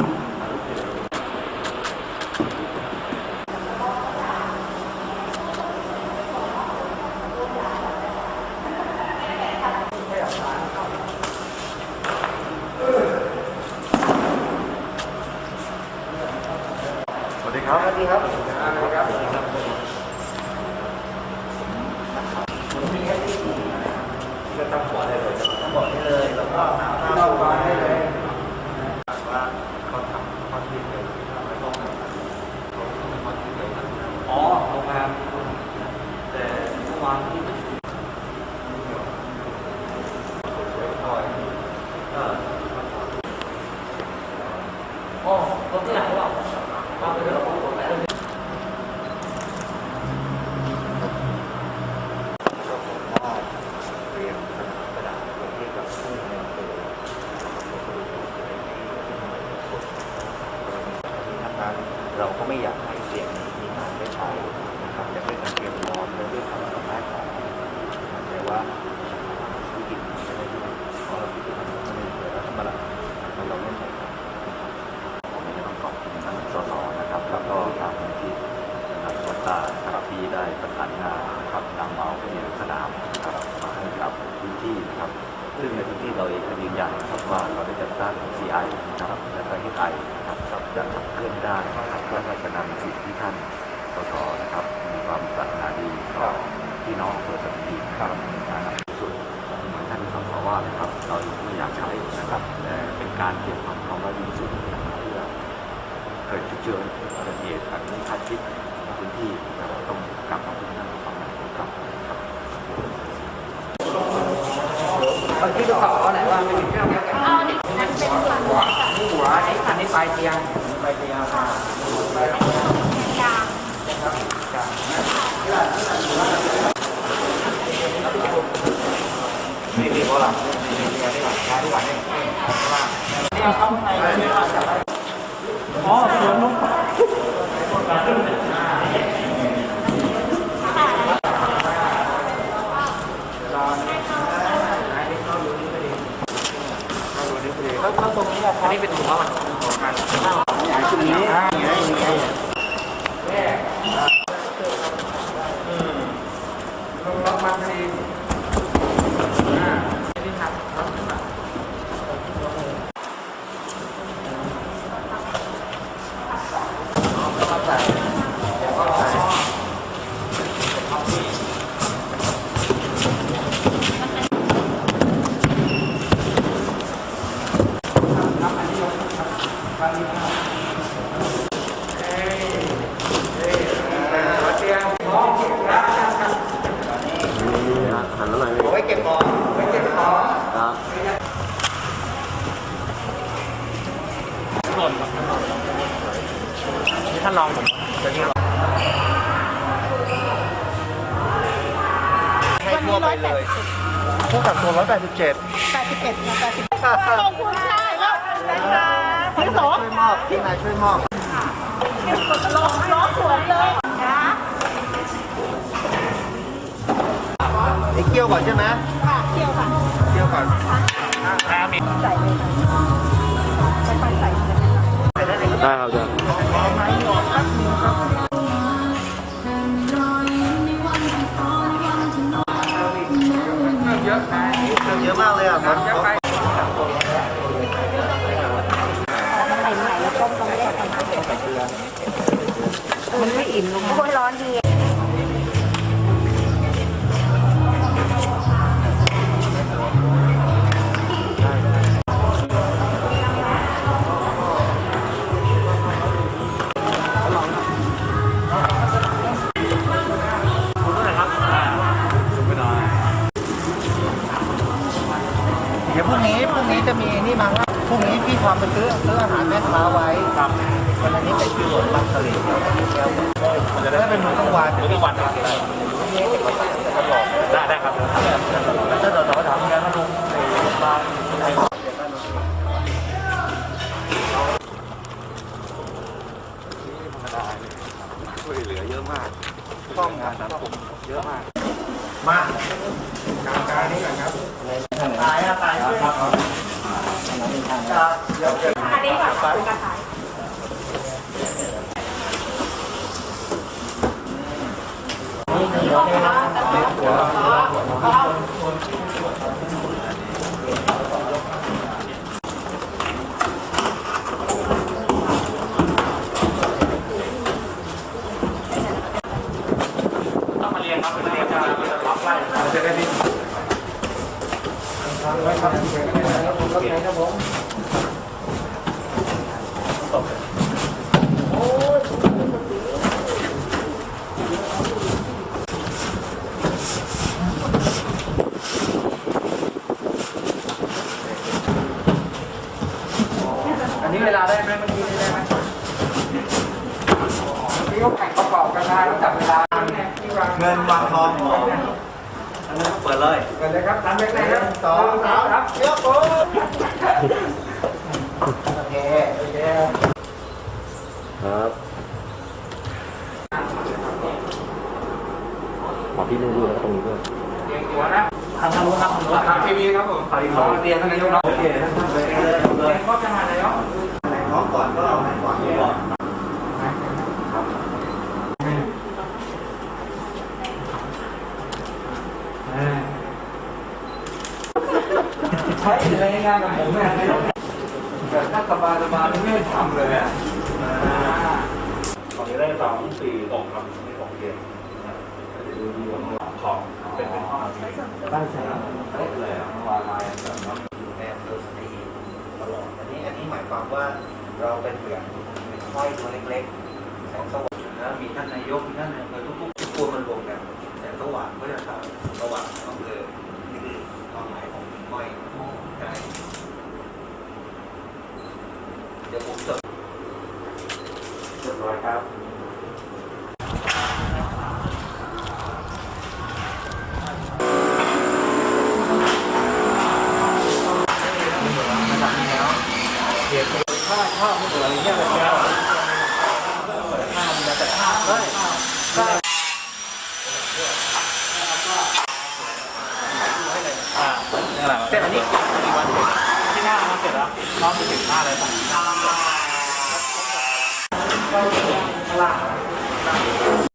สวัสดีครับ สวัสดีครับก็ตั้งหัวได้เลยตั้งหัวได้เลย แล้วก็หาหน้าหัวได้เลย ว่าเขาทำคอนเทนต์เลยไม่ต้องทำเขาทำคอนเทนต์เลยนะ อ๋อโรงแรมแต่เมื่อวานที่ประชุม สวยๆหน่อย เอออ๋อรถที่ไหนหรือเปล่าเอาไปเดี๋ยวเราไปรถไหนเลย ก็ผมว่าเตรียมสนามกระดาษไว้ให้กับผู้ในอำเภอนะครับเราก็ ไม่อยากให้เสียงนี้มีงานได้ใช้นะครับจะเป็นการเตรียมพร้อมและด้วยความสามารถของแต่ว่าวิกฤตจะได้ด้วยเพราะเราคิดว่ามันไม่ได้เกิดแล้วธรรมดาเราเราไม่ใช่ครับผมจะต้องขอบคุณท่านสสนะครับ แล้วก็ทางมูลที่นะครับวัดตานะครับที่ได้ประสานงานนะครับนำเอาที่สนามนะครับมาให้กับพื้นที่นะครับซึ่งในพื้นที่เราเองก็ยืนยันนะครับว่าเราได้จัดตั้ง CI นะครับและก็ HI นะครับ จะขับเคลื่อนได้นะครับและก็จะนำสิ่งที่ท่านสสนะครับ มีความปรารถนาดีต่อพี่น้องอำเภอสัตหีบนะครับนะครับสุดเหมือนท่านสสว่านะครับ เราไม่อยากใช้นะครับแต่เป็นการเตรียมความพร้อมไว้ดีที่สุดนะครับเพื่อเกิดฉุกเฉินอุบัติเหตุอันนี้คาดคิดในพื้นที่เราต้องกลับมาที่นั่นความหมายของกลับครับบางที่ลูกเขาไหนว่าไม่มีเครื่องเดียวกั นหัวหัวอันนี้อันนี้ปลายเตียงปลายเตียงอ่าปลายเตียงนะครับนี่ดีกว่าหลังนี่ดีกว่าที่หลังได้ทุกวันนี่นี่เอาเข้าข้างในเลยอ๋อเดี๋ยวนุ่ม แล้วแล้วตรงนี้อะครับอันนี้เป็นหัวมันหัวมันย้ายตรงนี้ย้ายย้ายย้ายแม่อืมลงล็อก มันทีอ่าไม่ได้ทำครับขึ้นมาเอาใส่เดี๋ยวก็ใส่เอาที่ทำอันนี้ลงครับทำนี้ครับเอ้ยเอ้ยหัวเตียงมองเก็บนะ หันแล้วหน่อย เอาไว้เก็บของไว้เก็บของ ครับ นี่ท่านลองผมจะนี่วันนี้ร้อยแปดสิบพวกกับตัวร้อยแปดสิบเจ็ดแปดสิบเอ็ดค่ะแปดสิบขอบคุณค่ะแล้วนะคะพี่สองช่วยมอบพี่นายช่วยมอบล้อล้อสวยเลยนะไอ้เกี้ยวก่อนใช่ไหมค่ะเที่ยวค่ะ เกี้ยวก่อน ใส่เลย ได้ครับอาจารย์ไม้หยอดครับนึงครับเยอะนะเยอะมากเลยอะครับมันไหลไหลแล้วก็ต้องแยกกันมันไม่อิ่มลงโอ้ยร้อนดี ทอมไปซื้อซื้ออาหารแม่ค้าไว้ครับวันนี้ไปคิวหลดบางสลิดแล้วมันจะได้เป็นมื้อกลางวันมื้อกลางวันครับได้ได้ครับแล้วถ้าเราถามงานมาลุงในโรงพยาบาลธรรมดาช่วยเหลือเยอะมากต้องงานสังคมเยอะมากมาการการนี้ก่อนครับตายอะตาย ช่วยครับเดี๋ยวเดี๋ยวอันนี้แบบไปต้องมาเรียนครับมาเรียนจะรับไล่ จะได้ดีไว้ครับครับผม อันนี้เวลาได้ไหมเมื่อกี้ได้ไหมที่เขาแข่งประกอบกันได้ต้องจับเวลาที่วางเงินวางทอง หอมเปิดเลยเกิดเลยครับทำยังไงครับสองสามครับเยอะปุ๊บโอเคโอเคครับขอพี่นุ่งด้วยแล้วก็ตรงนี้ด้วยเรียงตัวนะทำทำรู้ครับทำทีวีครับผมขอเตียงท่านนายกเนาะโอเคนะครับเลยเลยเลยก็จะมาเลยเนาะไหนน้องก่อนก็เอาไหนก่อนก่อน ใช่เลยงานกับผมเนี่ยแต่ถ้าสบายสบายไม่ทำเลยอะของนี้ได้สองสี่หกครับไม่หกเย็นดูดีว่าของเป็นเป็นห้องตั้งใจเล็กเลยอะวางลายแบบนั้นแนวเดินดีตลอดอันนี้อันนี้หมายความว่าเราเป็นเหมือนเป็นค่อยตัวเล็กๆแสงสว่างนะมีท่านนายกมีท่านนายอำเภอทุกๆตัวมันรวมกันแสงสว่างก็จะทำสว่างอำเภอนี่คือความหมายของค่อยใช่เดี๋ยวผมจด เรียบร้อยครับถ้าถ้าไม่เหลืออะไรเงี้ยแบบนี้ถ้ามันจะแต่ถ้าเฮ้ยถ้าเสร็จอันนี้กี่วันที่หน้าเสร็จแล้วรอบที่สิบห้าเลยป่ะ ข้าสู่ตลาด